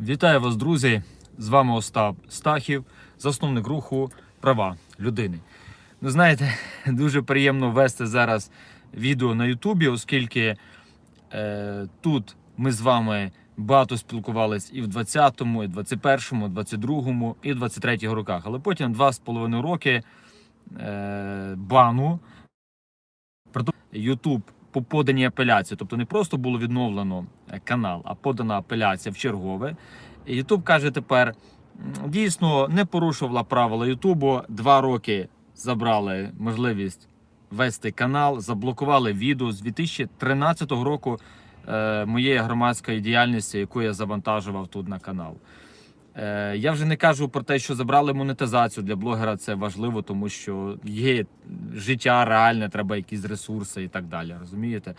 Вітаю вас, друзі! З вами Остап Стахів, засновник руху Права людини. Ну, знаєте, дуже приємно вести зараз відео на Ютубі, оскільки е, тут ми з вами багато спілкувались і в 20-му, і в 21-му, 22-му, і в 23-му роках. Але потім два з половиною роки е, бану. Ютуб по поданій апеляції, тобто не просто було відновлено е, канал, а подана апеляція в чергове. Ютуб каже тепер, дійсно не порушувала правила Ютубу. Два роки забрали можливість вести канал, заблокували відео з 2013 року е, моєї громадської діяльності, яку я завантажував тут на канал. Е, я вже не кажу про те, що забрали монетизацію для блогера. Це важливо, тому що є життя реальне, треба якісь ресурси і так далі. Розумієте?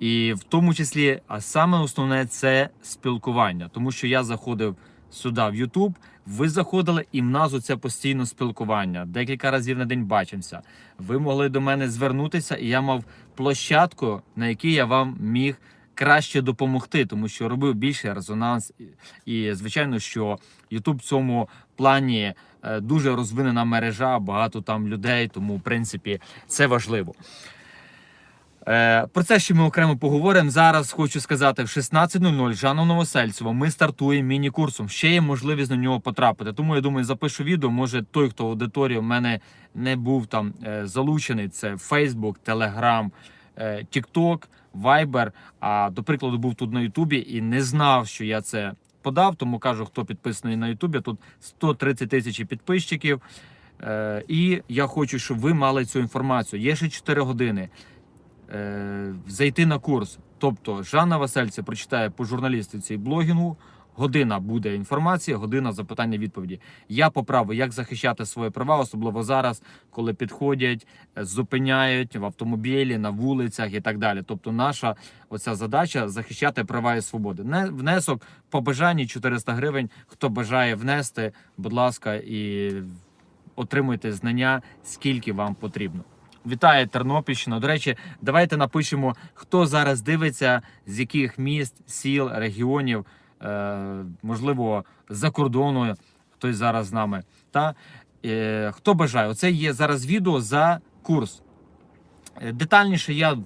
І в тому числі, а саме основне це спілкування, тому що я заходив сюди в YouTube, ви заходили, і в нас оце постійно спілкування. Декілька разів на день бачимося. Ви могли до мене звернутися, і я мав площадку, на якій я вам міг краще допомогти, тому що робив більший резонанс. І, звичайно, що YouTube в цьому плані е, дуже розвинена мережа, багато там людей, тому в принципі це важливо. Е, Про це ще ми окремо поговоримо. Зараз хочу сказати, в 16.00 Жанна Новосельцева ми стартуємо міні-курсом. Ще є можливість на нього потрапити. Тому я думаю, запишу відео. Може, той, хто в аудиторії в мене не був там е, залучений, це Facebook, Telegram, TikTok, Viber. А до прикладу, був тут на Ютубі і не знав, що я це подав. Тому кажу, хто підписаний на Ютубі. Тут 130 тисяч підписчиків. Е, І я хочу, щоб ви мали цю інформацію. Є ще 4 години е, зайти на курс. Тобто Жанна Васильця прочитає по журналістиці блогінгу. Година буде інформація, година запитання відповіді. Я поправив, як захищати свої права, особливо зараз, коли підходять, е, зупиняють в автомобілі, на вулицях і так далі. Тобто, наша оця задача захищати права і свободи. Не внесок по бажанні 400 гривень. Хто бажає внести, будь ласка, і отримуйте знання, скільки вам потрібно. Вітаю Тернопільщина. До речі, давайте напишемо, хто зараз дивиться, з яких міст, сіл, регіонів, можливо, за кордону хтось зараз з нами. Та е, хто бажає, оце є зараз відео за курс. Е, Детальніше я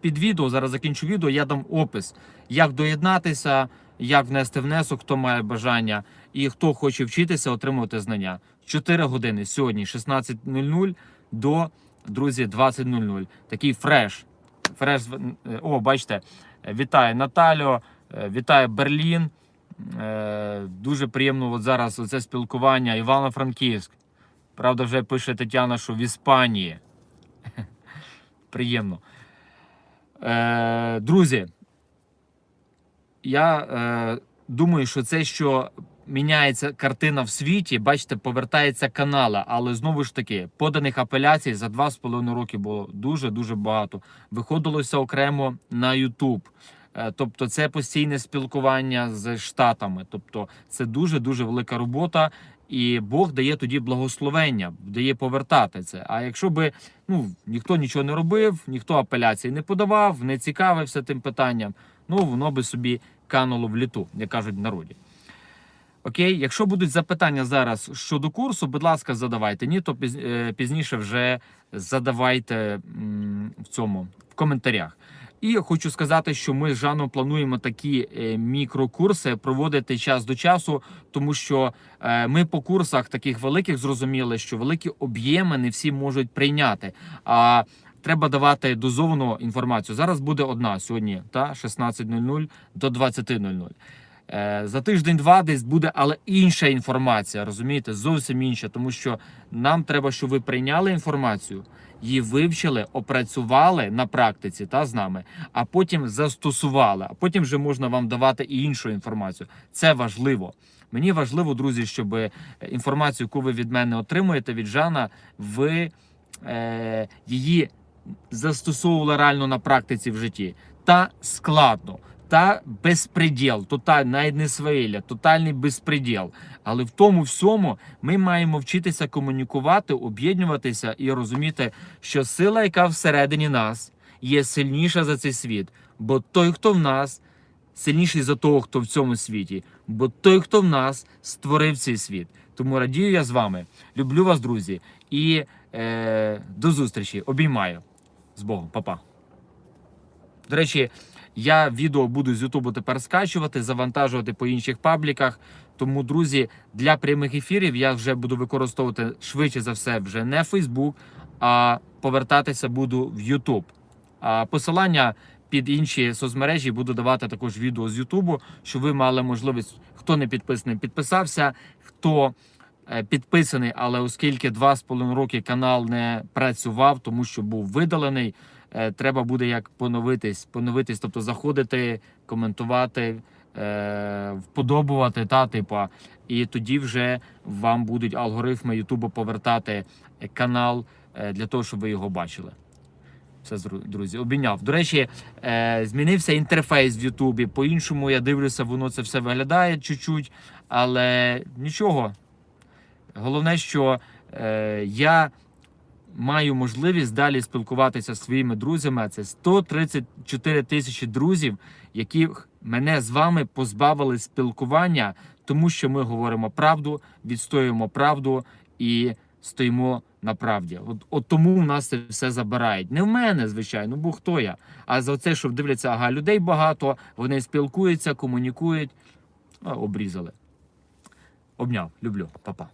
під відео зараз закінчу відео. Я дам опис, як доєднатися, як внести внесок, хто має бажання, і хто хоче вчитися, отримувати знання. 4 години сьогодні, 16.00 до друзі, 20.00. Такий фреш. Фреш. е, О, бачите, е, вітаю Наталю, е, вітаю Берлін. Е, Дуже приємно от зараз оце спілкування. Івано-Франківськ. Правда, вже пише Тетяна, що в Іспанії. Приємно. Е, Друзі, я е, думаю, що це, що міняється картина в світі, бачите, повертається канала, але знову ж таки, поданих апеляцій за 2,5 роки було дуже-дуже багато. Виходилося окремо на YouTube. Е, Тобто це постійне спілкування з штатами. Тобто це дуже дуже велика робота, і Бог дає тоді благословення, дає повертати це. А якщо би ну ніхто нічого не робив, ніхто апеляції не подавав, не цікавився тим питанням, ну воно би собі кануло в літу, як кажуть в народі. Окей, якщо будуть запитання зараз щодо курсу, будь ласка, задавайте. Ні, то е, пізніше вже задавайте в цьому в коментарях. І хочу сказати, що ми з Жаном плануємо такі е, мікрокурси проводити час до часу, тому що е, ми по курсах таких великих зрозуміли, що великі об'єми не всі можуть прийняти. А треба давати дозовану інформацію. Зараз буде одна сьогодні, та 16.00 до 20.00. Е, За тиждень-два десь буде, але інша інформація, розумієте, зовсім інша, тому що нам треба, щоб ви прийняли інформацію, її вивчили, опрацювали на практиці та з нами, а потім застосували. А потім вже можна вам давати і іншу інформацію. Це важливо. Мені важливо, друзі, щоб е, інформацію, яку ви від мене отримуєте від Жана, ви е, її застосовували реально на практиці в житті. Та складно, та безпреділ, не свавілля, тотальний безпреділ. Але в тому всьому ми маємо вчитися комунікувати, об'єднуватися і розуміти, що сила, яка всередині нас, є сильніша за цей світ. Бо той, хто в нас, сильніший за того, хто в цьому світі. Бо той, хто в нас створив цей світ. Тому радію я з вами. Люблю вас, друзі, і е, до зустрічі. Обіймаю. З Богом, Па-па. До речі, я відео буду з Ютубу тепер скачувати, завантажувати по інших пабліках. Тому, друзі, для прямих ефірів я вже буду використовувати швидше за все вже не Facebook, а повертатися буду в. А посилання під інші соцмережі буду давати також відео з Ютубу, щоб ви мали можливість, хто не підписаний, підписався, хто е, підписаний, але оскільки два з половиною роки канал не працював, тому що був видалений, треба буде як поновитись, поновитись, тобто заходити, коментувати, е, вподобувати та типа, і тоді вже вам будуть алгоритми Ютубу повертати е, канал е, для того, щоб ви його бачили. Все, друзі, обійняв. До речі, е, змінився інтерфейс в Ютубі. По-іншому я дивлюся, воно це все виглядає чуть-чуть, але нічого. Головне, що е, я маю можливість далі спілкуватися зі своїми друзями. А Це 134 тисячі друзів, які мене з вами позбавили спілкування, тому що ми говоримо правду, відстоюємо правду і стоїмо на правді. От, от тому у нас це все забирають. Не в мене, звичайно, бо хто я. А за це, що дивляться, ага, людей багато, вони спілкуються, комунікують. Обрізали. Обняв, люблю, Па-па.